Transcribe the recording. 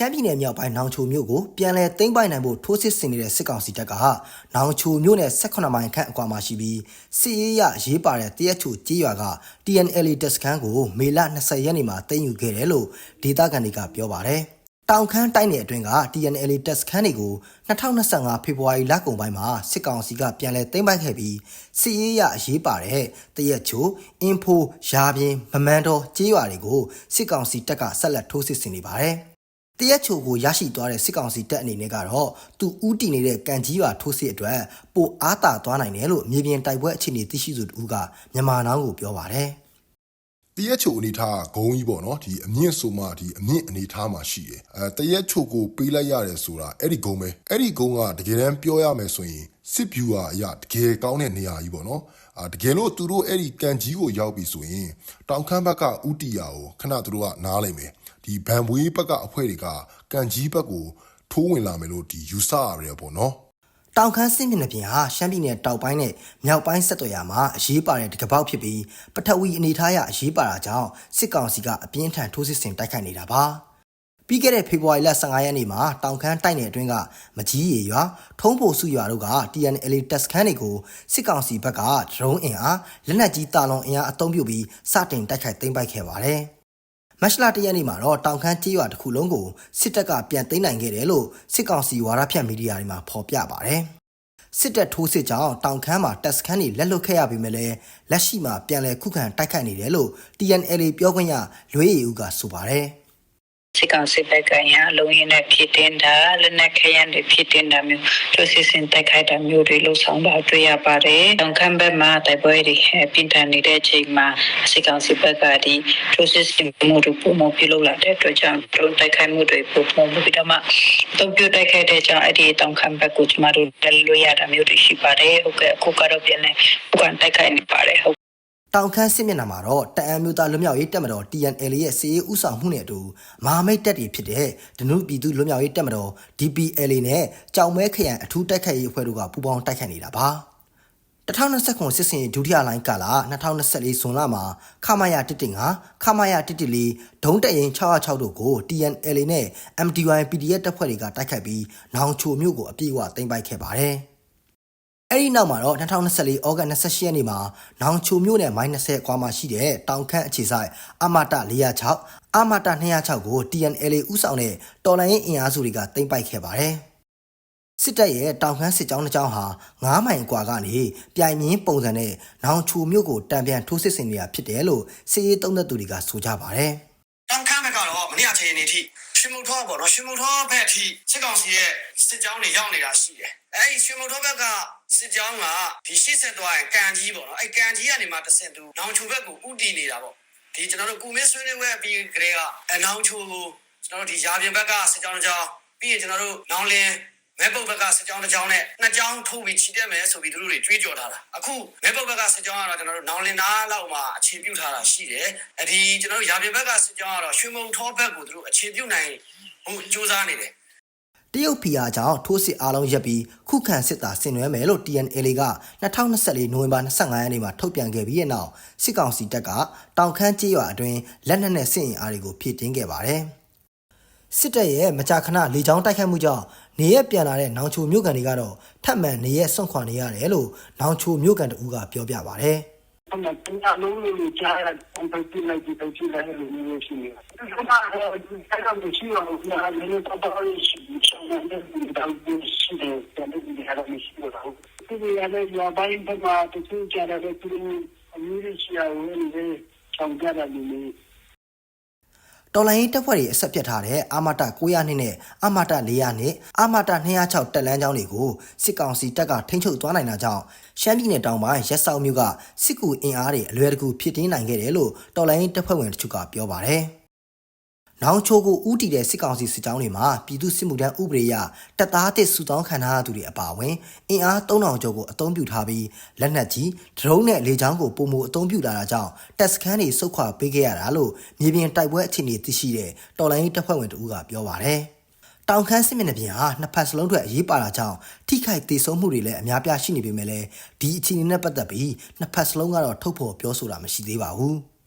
ရှမ်းပြည်နယ်မြောက်ပိုင်းနောင်ချိုမြို့ကိုပြန်လည်သိမ်းပိုက်နိုင်ဖို့ထိုးစစ်ဆင်နေတဲ့စစ်ကောင်စီတပ်ကနောင်ချိုမြို့နယ်18မိုင်ခန့်အကွာမှာရှိပြီးစစ်ရေးရရေးပါတဲ့တရက်ချိုကြေးရွာက TNLA တပ်စခန်းကိုမေလ20ရက်နေ့မှာသိမ်းယူခဲ့တယ်လို့ဒေသခံတွေကပြောပါတယ်။တောင်ခမ်းတိုက်နယ်အတွင်းက TNLA တပ်စခန်းတွေကို2025ဖေဖော်ဝါရီလကုန်ပိုင်းမှာစစ်ကောင်စီကပြန်လည်သိမ်းပိုက်ခဲ့ပြီးစစ်ရေးရအရေးပါတဲ့တရက်ချိုအင်ဖိုရာပြင်းဗမန်တော်ကြေးရွာတွေကိုစစ်ကောင်စီတပ်ကဆက်လက်ထိုးစစ်ဆင်နေပါတယ်။ တရက်ချိုကိုရရှိသွားတဲ့စစ်ကောင်စီတပ်အနေနဲ့ကတော့သူဥတီနေတဲ့ကန်ကြီးရွာထိုးစစ်အတွက်ပိုအားတာသွားနိုင်တယ်လို့မြေပြင်တိုက်ပွဲအခြေအနေသိရှိသူတူကမြန်မာနောင်းကိုပြောပါတယ်တရက်ချိုအနေထားကဂုံကြီးပေါ့နော်ဒီအမြင့်ဆိုမှဒီအမြင့်အနေထားမှာရှိတယ်အဲတရက်ချိုကိုပေးလိုက်ရတယ်ဆိုတာအဲ့ဒီဂုံပဲအဲ့ဒီဂုံကတကယ်တမ်းပြောရမယ်ဆိုရင်စစ်ဗျူဟာအရာတကယ်ကောင်းတဲ့နေရာကြီးပေါ့နော်အာတကယ်လို့သူတို့အဲ့ဒီကန်ကြီးကိုရောက်ပြီဆိုရင်တောင်ခမ်းဘက်ကဥတီယာကိုခဏသူတို့ကနားလိုက်မယ် ဒီဗန်ဘွေးဘက်ကအဖွဲ့တွေကကန်ကြီးဘက်ကိုထိုးဝင်လာမယ်လို့ဒီယူဆရတယ်ပေါ့နော်တောင်ခမ်းစစ်မျက်နှာပြင်ဟာရှမ်းပြည်နယ်တောက်ပိုင်းနဲ့မြောက်ပိုင်းဆက်သွယ်ရာမှာအရေးပါတဲ့တကပောက်ဖြစ်ပြီးပထဝီအနေထားရအရေးပါတာကြောင့်စစ်ကောင်စီကအပြင်းထန်ထိုးစစ်ဆင်တိုက်ခိုက်နေတာပါပြီးခဲ့တဲ့ဖေဖော်ဝါရီလ15ရက်နေ့မှာတောင်ခမ်းတိုက်နယ်အတွင်းကမကြီးရီရွာထုံးဖို့စုရွာတို့က TNLA တပ်စခန်းတွေကိုစစ်ကောင်စီဘက်ကဒရုန်းအင်အားလက်နက်ကြီးတာလွန်အင်အားအုံပြုပြီးစတင်တိုက်ခိုက်သိမ်းပိုက်ခဲ့ပါတယ် မတ်လတရက်နေ့မှာတော့တောင်ခမ်းကြေးရွာတစ်ခုလုံးကိုစစ်တပ်ကပြန်သိမ်းနိုင်ခဲ့တယ်လို့စစ်ကောင်စီဝါဒဖြန့်မီဒီယာတွေမှာဖော်ပြပါတယ်စစ်တပ်ထိုးစစ်ကြောင့်တောင်ခမ်းမှာတပ်စခန်းတွေလက်လွတ်ခဲ့ရပေမဲ့လည်းလက်ရှိမှာပြန်လည်ခုခံတိုက်ခိုက်နေတယ်လို့ TNLA ပြောခွင့်ရလွေးရီဦးကဆိုပါတယ် စစ်ကောင်စစ်တပ်ကရအလုံးရင်းနဲ့ဖြစ်တင်တာလက်နက်ခဲယမ်းတွေဖြစ်တင်တာမျိုးသူစစ်စင်တိုက်ခိုက်တာမျိုးတွေလှုပ်ဆောင်တာတွေ့ရပါတယ်။တောင်ခမ်းဘက်မှာတိုက်ပွဲတွေပြင်ထန်နေတဲ့အချိန်မှာစစ်ကောင်စစ်ဘက်ကဒီသူစစ်စင်မှုတွေပုံမပြုလုပ်လာတဲ့အတွက်ကြောင့်သူတိုက်ခိုက်မှုတွေပုံပုံပြီးတော့မှတုံ့ပြန်တိုက်ခိုက်တဲ့ကြောင့်အဲ့ဒီတောင်ခမ်းဘက်ကိုကျမတို့တက်လို့ရတာမျိုးတွေရှိပါတယ်။ဟုတ်ကဲ့အခုကတော့ပြန်လဲခုခံတိုက်ခိုက်နေပါတယ်ဟုတ် တောင်ခမ်းစစ်မျက်နှာမှာတော့တအံမျိုးသားလွတ်မြောက်ရေးတပ်မတော် TNL ရဲ့စီရေးဥဆောင်မှုနဲ့အတူမဟာမိတ်တပ်တွေဖြစ်တဲ့ဒနုပြည်သူလွတ်မြောက်ရေးတပ်မတော် DPLA နဲ့ကြောင်မဲခရိုင်အထူးတိုက်ခိုက်ရေးအဖွဲ့တို့ကပူးပေါင်းတိုက်ခိုက်နေတာပါ2029စစ်စင်ဒုတိယလိုင်းကာလ2024ဇွန်လမှာခမာယာ115ခမာယာ114ဒုံးတရင်606တို့ကို TNL နဲ့ MDY PDF တပ်ဖွဲ့တွေကတိုက်ခိုက်ပြီးနောင်ချိုမြို့ကိုအပြည့်အဝသိမ်းပိုက်ခဲ့ပါတယ်။ အဲ့ဒီနောက်မှာတော့2024ဩဂတ်28ရက်နေ့မှာနောင်ချိုမြို့နယ်မိုင်း20ကွာမှာရှိတဲ့တောင်ခန့်အခြေဆိုင်အမတ406အမတ206ကို TNL ဦးဆောင်တဲ့တော်လိုင်းအင်အားစုတွေကသိမ်းပိုက်ခဲ့ပါတယ်။စစ်တပ်ရဲ့တောင်ခန့်စစ်ကြောင်းတစ်ကြောင်းဟာ9မိုင်ကွာကနေပြိုင်မြင်းပုံစံနဲ့နောင်ချိုမြို့ကိုတံပြန်ထိုးစစ်ဆင်နေတာဖြစ်တယ်လို့စစ်ရေးသုံးသပ်သူတွေကဆိုကြပါတယ်။ ထိရွှေမုံထောပေါ့နော်ရွှေမုံထောဘက်အထိစစ်ကောင်စီရဲ့စစ်ကြောင်းတွေရောက်နေတာရှိတယ်။အဲဒီရွှေမုံထောဘက်ကစစ်ကြောင်းကဒီရှေ့ဆက်သွားရင်ကန်ကြီးပေါ့နော်။အဲကန်ကြီးကနေမှတဆင့်သူနောင်ချိုဘက်ကိုဥတီနေတာပေါ့။ဒီကျွန်တော်တို့ကုမင်းဆွေးနွေးပွဲအပြီးကတည်းကအနောင်ချိုကိုကျွန်တော်တို့ဒီရာပြင်ဘက်ကစစ်ကြောင်းတစ်ကြောင်းပြီးရင်ကျွန်တော်တို့နောင်လင်း မဲပုတ်ဘက်ကစစ်ကြောင်းတစ်ကြောင်းနဲ့နှစ်ကြောင်းထိုးပြီးခြိတက်မယ်ဆိုပြီးသူတို့တွေကြွေးကြော်ထားတာအခုမဲပုတ်ဘက်ကစစ်ကြောင်းကတော့ကျွန်တော်တို့နောင်လင်းသားလောက်မှအခြေပြုထားတာရှိတယ်အဲဒီကျွန်တော်တို့ရာပြင်ဘက်ကစစ်ကြောင်းကတော့ရွှေမုံထောဘက်ကိုသူတို့အခြေပြုနိုင်ဟိုစူးစမ်းနေတယ်တရုတ်ဖီယာကြောင့်ထိုးစစ်အားလုံးရပ်ပြီးခုခံစစ်တာဆင်နွှဲမယ်လို့ TNLA က2024နိုဝင်ဘာ25ရက်နေ့မှာထုတ်ပြန်ခဲ့ပြီးတဲ့နောက်စစ်ကောင်စီတပ်ကတောင်ခမ်းကြေးရွာအတွင်းလက်နက်နဲ့စစ်အင်အားတွေကိုဖြည့်တင်းခဲ့ပါတယ်။ စစ်တပ်ရဲ့မကြာခဏလေကြောင်းတိုက်ခိုက်မှုကြောင့်နေရက်ပြန်လာတဲ့နောင်ချိုမြို့ကန်တွေကတော့ထပ်မံနေရက်ဆွန့်ခွာနေရတယ်လို့နောင်ချိုမြို့ကန်တဦးကပြောပြပါတယ်။အမှန်တရားလုံးလို့ကြားရအန်ပတိလိုက်ဒီပတိလိုက်လို့မျိုးရှိနေတယ်။ဒီကတော့ဒီကတော့ရှိရောဒီဟာလည်းတော့တော့ရှိရှိနေတယ်ဒါကိုရှိတယ်တယ်ဒီဟာလည်းရှိတော့ဒီရလည်းရပိုင်းဘက်မှာတူကြတယ်သူအမျိုးရှိရဝင်နေချောင်းကြတယ်လို့ တော်လိုင်းရေးတပ်ဖွဲ့တွေအဆက်ပြတ်ထားတဲ့အာမတာ900နှစ်နဲ့အာမတာ400နှစ်အာမတာ206တက်လန်းကျောင်းတွေကိုစစ်ကောင်စီတပ်ကထိန်းချုပ်သွားနိုင်တာကြောင့်ရှမ်းပြည်နယ်တောင်ပိုင်းရက်စောက်မြို့ကစစ်ကူအင်အားတွေအလွယ်တကူဖြစ်တင်းနိုင်ခဲ့တယ်လို့တော်လိုင်းရေးတပ်ဖွဲ့ဝင်တို့ကပြောပါတယ်။ နောင်ချိုကိုဥတီတဲ့စစ်ကောင်စီစစ်ကြောင်းတွေမှာပြည်သူစစ်မှုထမ်းဥပဒေအရတပ်သားတစ်စုတောင်းခံထားရသူတွေအပါအဝင်အင်အား3000ကျော်ကိုအသုံးပြုထားပြီးလက်နက်ကြီးဒရုန်းနဲ့လေကြောင်းကိုပုံမအသုံးပြုလာတာကြောင့်တပ်စခန်းတွေစုခွာပေးခဲ့ရတာလို့မြေပြင်တိုက်ပွဲအခြေအနေသိရှိတဲ့တော်လိုင်းရေးတပ်ဖွဲ့ဝင်တို့ကပြောပါတယ်။တောင်ခမ်းစစ်မျက်နှာပြင်ဟာနှစ်ဖက်စလုံးအတွက်အရေးပါတာကြောင့်ထိခိုက်ဒေဆုံးမှုတွေလည်းအများပြားရှိနေပေမဲ့လည်းဒီအခြေအနေနဲ့ပတ်သက်ပြီးနှစ်ဖက်စလုံးကတော့ထုတ်ဖော်ပြောဆိုတာမရှိသေးပါဘူး။